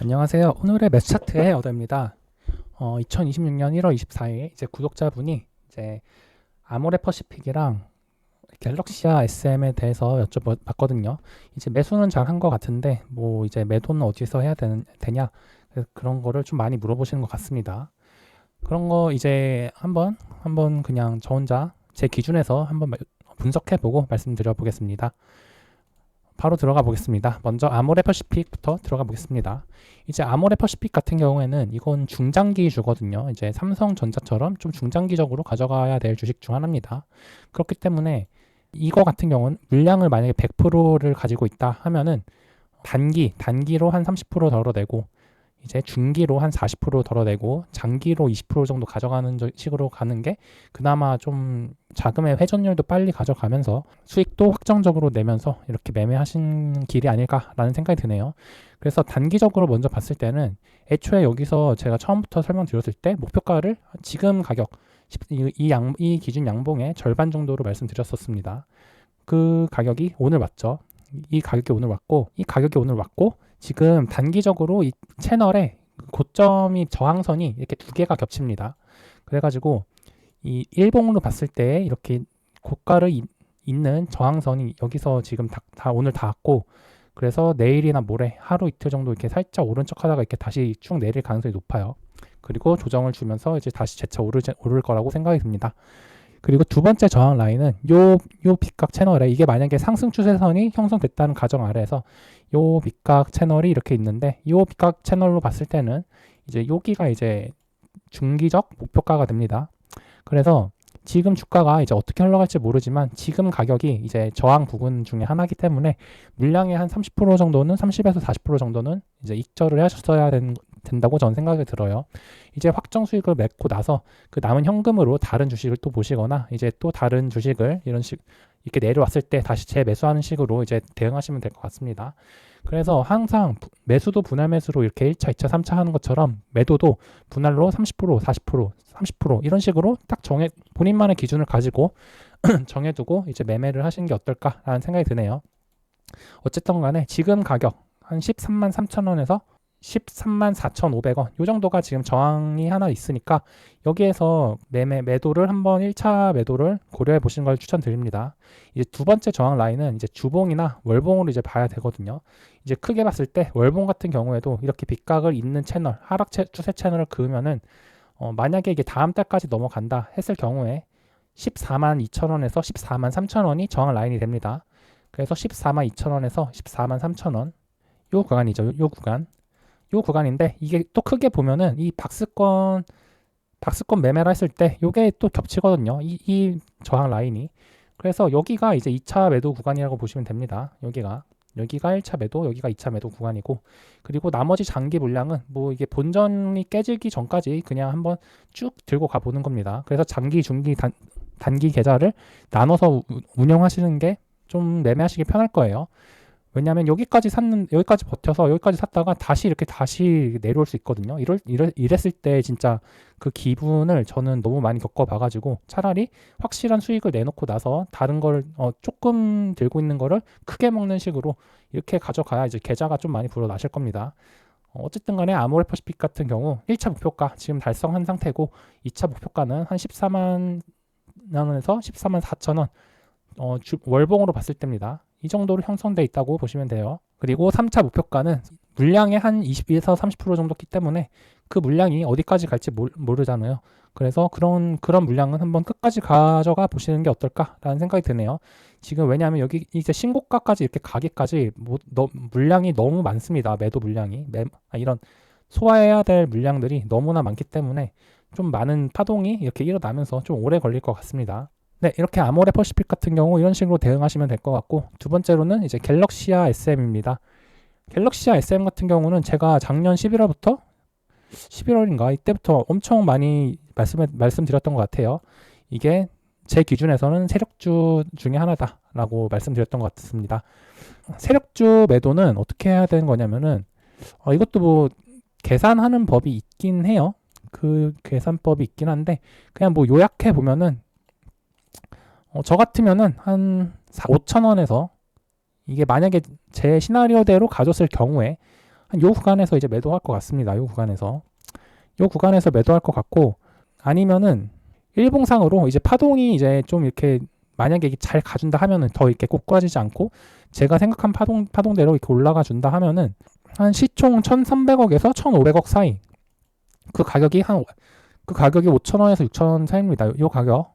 안녕하세요. 오늘의 매수 차트의 어더입니다. 어, 2026년 1월 24일 이제 구독자분이 이제 아모레 퍼시픽이랑 갤럭시아 SM에 대해서 여쭤봤거든요. 이제 매수는 잘 한 것 같은데 뭐 이제 매도는 어디서 해야 되는, 되냐 그런 거를 좀 많이 물어보시는 것 같습니다. 그런 거 이제 한번 한번 그냥 저 혼자 제 기준에서 한번 분석해 보고 말씀드려 보겠습니다. 바로 들어가 보겠습니다. 먼저 아모레 퍼시픽부터 들어가 보겠습니다. 이제 아모레 퍼시픽 같은 경우에는 이건 중장기 주거든요. 이제 삼성전자처럼 좀 중장기적으로 가져가야 될 주식 중 하나입니다. 그렇기 때문에 이거 같은 경우는 물량을 만약에 100%를 가지고 있다 하면은 단기, 단기로 한 30% 덜어내고 이제 중기로 한 40% 덜어내고 장기로 20% 정도 가져가는 식으로 가는 게 그나마 좀 자금의 회전율도 빨리 가져가면서 수익도 확정적으로 내면서 이렇게 매매하신 길이 아닐까라는 생각이 드네요. 그래서 단기적으로 먼저 봤을 때는 애초에 여기서 제가 처음부터 설명드렸을 때 목표가를 지금 가격 이, 양, 이 기준 양봉의 절반 정도로 말씀드렸었습니다. 그 가격이 오늘 왔죠. 이 가격이 오늘 왔고 이 가격이 오늘 왔고 지금 단기적으로 이 채널에 고점이 저항선이 이렇게 두 개가 겹칩니다. 그래가지고 이 일봉으로 봤을 때 이렇게 고가를 이, 있는 저항선이 여기서 지금 다, 다 오늘 다 왔고 그래서 내일이나 모레 하루 이틀 정도 이렇게 살짝 오른쪽 하다가 이렇게 다시 쭉 내릴 가능성이 높아요. 그리고 조정을 주면서 이제 다시 재차 오를, 오를 거라고 생각이 듭니다. 그리고 두 번째 저항 라인은 요, 요 빗각 채널에 이게 만약에 상승 추세선이 형성됐다는 가정 아래에서 요 빗각 채널이 이렇게 있는데 요 빗각 채널로 봤을 때는 이제 여기가 이제 중기적 목표가가 됩니다. 그래서 지금 주가가 이제 어떻게 흘러갈지 모르지만 지금 가격이 이제 저항 부분 중에 하나이기 때문에 물량의 한 30% 정도는 30에서 40% 정도는 이제 익절을 하셨어야 되는, 된다고 저는 생각이 들어요. 이제 확정 수익을 맺고 나서 그 남은 현금으로 다른 주식을 또 보시거나 이제 또 다른 주식을 이런 식 이렇게 내려왔을 때 다시 재매수하는 식으로 이제 대응하시면 될 것 같습니다. 그래서 항상 매수도 분할 매수로 이렇게 1차, 2차, 3차 하는 것처럼 매도도 분할로 30%, 40%, 30% 이런 식으로 딱 정해 본인만의 기준을 가지고 정해두고 이제 매매를 하시는 게 어떨까라는 생각이 드네요. 어쨌든 간에 지금 가격 한 13만 3천 원에서 13만 4,500원 이 정도가 지금 저항이 하나 있으니까 여기에서 매매 매도를 한번 1차 매도를 고려해 보시는 걸 추천드립니다. 이제 두 번째 저항 라인은 이제 주봉이나 월봉으로 이제 봐야 되거든요. 이제 크게 봤을 때 월봉 같은 경우에도 이렇게 빗각을 잇는 채널 하락 추세 채널을 그으면은 어, 만약에 이게 다음 달까지 넘어간다 했을 경우에 14만 2천 원에서 14만 3천 원이 저항 라인이 됩니다. 그래서 14만 2천 원에서 14만 3천 원, 요 구간이죠. 요 구간. 요 구간인데 이게 또 크게 보면은 이 박스권 박스권 매매를 했을 때 요게 또 겹치거든요. 이, 이 저항 라인이. 그래서 여기가 이제 2차 매도 구간이라고 보시면 됩니다. 여기가 여기가 1차 매도, 여기가 2차 매도 구간이고 그리고 나머지 장기 물량은 뭐 이게 본전이 깨지기 전까지 그냥 한번 쭉 들고 가 보는 겁니다. 그래서 장기, 중기, 단, 단기 계좌를 나눠서 운영하시는 게 좀 매매하시기 편할 거예요. 왜냐하면 여기까지 샀는 여기까지 버텨서 여기까지 샀다가 다시 이렇게 다시 내려올 수 있거든요. 이럴, 이랬을 때 진짜 그 기분을 저는 너무 많이 겪어봐가지고 차라리 확실한 수익을 내놓고 나서 다른 걸 어, 조금 들고 있는 거를 크게 먹는 식으로 이렇게 가져가야 이제 계좌가 좀 많이 불어나실 겁니다. 어, 어쨌든 간에 아모레 퍼시픽 같은 경우 1차 목표가 지금 달성한 상태고 2차 목표가는 한 14만 원에서 14만 4천 원 어, 주, 월봉으로 봤을 때입니다. 이 정도로 형성돼 있다고 보시면 돼요. 그리고 3차 목표가는 물량의 한 20에서 30% 정도 기 때문에 그 물량이 어디까지 갈지 모르잖아요. 그래서 그런 그런 물량은 한번 끝까지 가져가 보시는 게 어떨까라는 생각이 드네요. 지금 왜냐하면 여기 이제 신고가까지 이렇게 가기까지 뭐, 너, 물량이 너무 많습니다. 매도 물량이 매, 아, 이런 소화해야 될 물량들이 너무나 많기 때문에 좀 많은 파동이 이렇게 일어나면서 좀 오래 걸릴 것 같습니다. 네, 이렇게 아모레 퍼시픽 같은 경우 이런 식으로 대응하시면 될 것 같고 두 번째로는 이제 갤럭시아 SM입니다. 갤럭시아 SM 같은 경우는 제가 작년 11월부터 11월인가 이때부터 엄청 많이 말씀 말씀드렸던 것 같아요. 이게 제 기준에서는 세력주 중에 하나다라고 말씀드렸던 것 같습니다. 세력주 매도는 어떻게 해야 되는 거냐면은 어, 이것도 뭐 계산하는 법이 있긴 해요. 그 계산법이 있긴 한데 그냥 뭐 요약해 보면은 어, 저 같으면은 한 4, 5천 원에서 이게 만약에 제 시나리오대로 가졌을 경우에 한 요 구간에서 이제 매도할 것 같습니다. 요 구간에서 요 구간에서 매도할 것 같고 아니면은 일봉상으로 이제 파동이 이제 좀 이렇게 만약에 잘 가준다 하면은 더 이렇게 꼭 꺼지지 않고 제가 생각한 파동 파동대로 이렇게 올라가 준다 하면은 한 시총 1,300억에서 1,500억 사이 그 가격이 한 그 가격이 5,000원에서 6,000원 사이입니다. 요 가격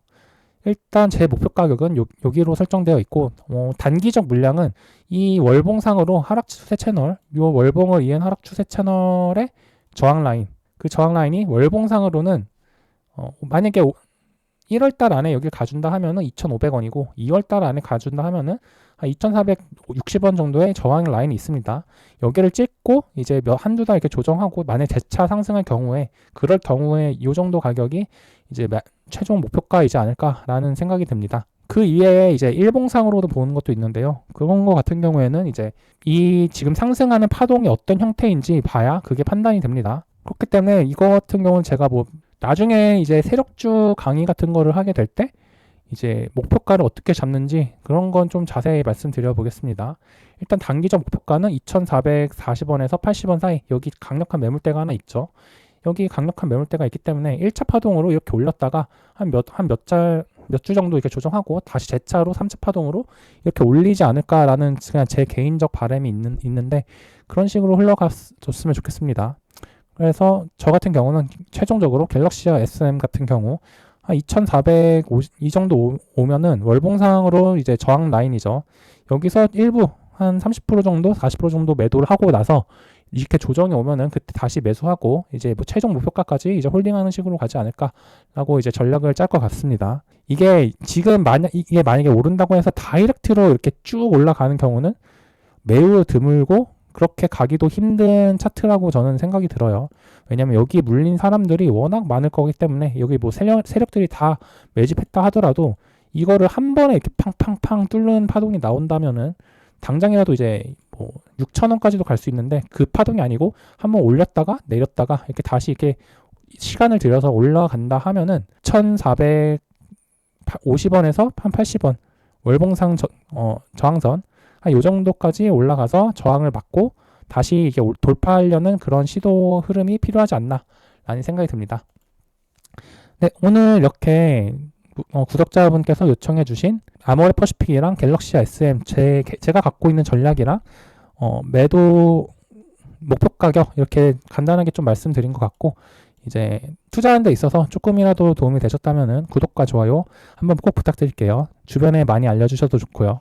일단 제 목표 가격은 요, 여기로 설정되어 있고 어, 단기적 물량은 이 월봉상으로 하락 추세 채널 요 월봉을 이은 하락 추세 채널의 저항 라인 그 저항 라인이 월봉상으로는 어, 만약에 1월 달 안에 여기를 가준다 하면은 2,500원이고 2월 달 안에 가준다 하면은 한 2,460원 정도의 저항 라인이 있습니다. 여기를 찍고 이제 몇 한두 달 이렇게 조정하고 만약 재차 상승할 경우에 그럴 경우에 이 정도 가격이 이제 마- 최종 목표가이지 않을까라는 생각이 듭니다. 그 이외에 이제 일봉상으로도 보는 것도 있는데요. 그런 거 같은 경우에는 이제 이 지금 상승하는 파동이 어떤 형태인지 봐야 그게 판단이 됩니다. 그렇기 때문에 이거 같은 경우는 제가 뭐 나중에 이제 세력주 강의 같은 거를 하게 될 때 이제 목표가를 어떻게 잡는지 그런 건 좀 자세히 말씀드려 보겠습니다. 일단 단기적 목표가는 2,440원에서 80원 사이 여기 강력한 매물대가 하나 있죠. 여기 강력한 매물대가 있기 때문에 1차 파동으로 이렇게 올렸다가 한 몇 한 몇 달 몇 주 정도 이렇게 조정하고 다시 재차로 3차 파동으로 이렇게 올리지 않을까라는 그냥 제 개인적 바람이 있는 있는데 그런 식으로 흘러갔으면 좋겠습니다. 그래서 저 같은 경우는 최종적으로 갤럭시와 SM 같은 경우 한 2,450 이 정도 오- 오면은 월봉상으로 이제 저항 라인이죠. 여기서 일부 한 30% 정도, 40% 정도 매도를 하고 나서 이렇게 조정이 오면은 그때 다시 매수하고 이제 뭐 최종 목표가까지 이제 홀딩하는 식으로 가지 않을까라고 이제 전략을 짤 것 같습니다. 이게 지금 만약 이게 만약에 오른다고 해서 다이렉트로 이렇게 쭉 올라가는 경우는 매우 드물고 그렇게 가기도 힘든 차트라고 저는 생각이 들어요. 왜냐면 여기 물린 사람들이 워낙 많을 거기 때문에 여기 뭐 세력, 세력들이 다 매집했다 하더라도 이거를 한 번에 이렇게 팡팡팡 뚫는 파동이 나온다면은 당장이라도 이제 뭐 6천 원까지도 갈 수 있는데 그 파동이 아니고 한번 올렸다가 내렸다가 이렇게 다시 이렇게 시간을 들여서 올라간다 하면은 1,450원에서 한 80원 월봉상 저, 어, 저항선 한 요 정도까지 올라가서 저항을 받고 다시 이게 올- 돌파하려는 그런 시도 흐름이 필요하지 않나라는 생각이 듭니다. 네, 오늘 이렇게 구- 어, 구독자분께서 요청해 주신 아모레 퍼시픽이랑 갤럭시 SM 제, 제가 갖고 있는 전략이랑 어, 매도 목표 가격 이렇게 간단하게 좀 말씀드린 것 같고 이제 투자하는 데 있어서 조금이라도 도움이 되셨다면 구독과 좋아요 한번 꼭 부탁드릴게요. 주변에 많이 알려주셔도 좋고요.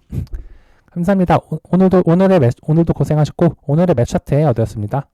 감사합니다. 오- 오늘도 오늘의 매, 오늘도 고생하셨고 오늘의 맵 차트에 얻었습니다.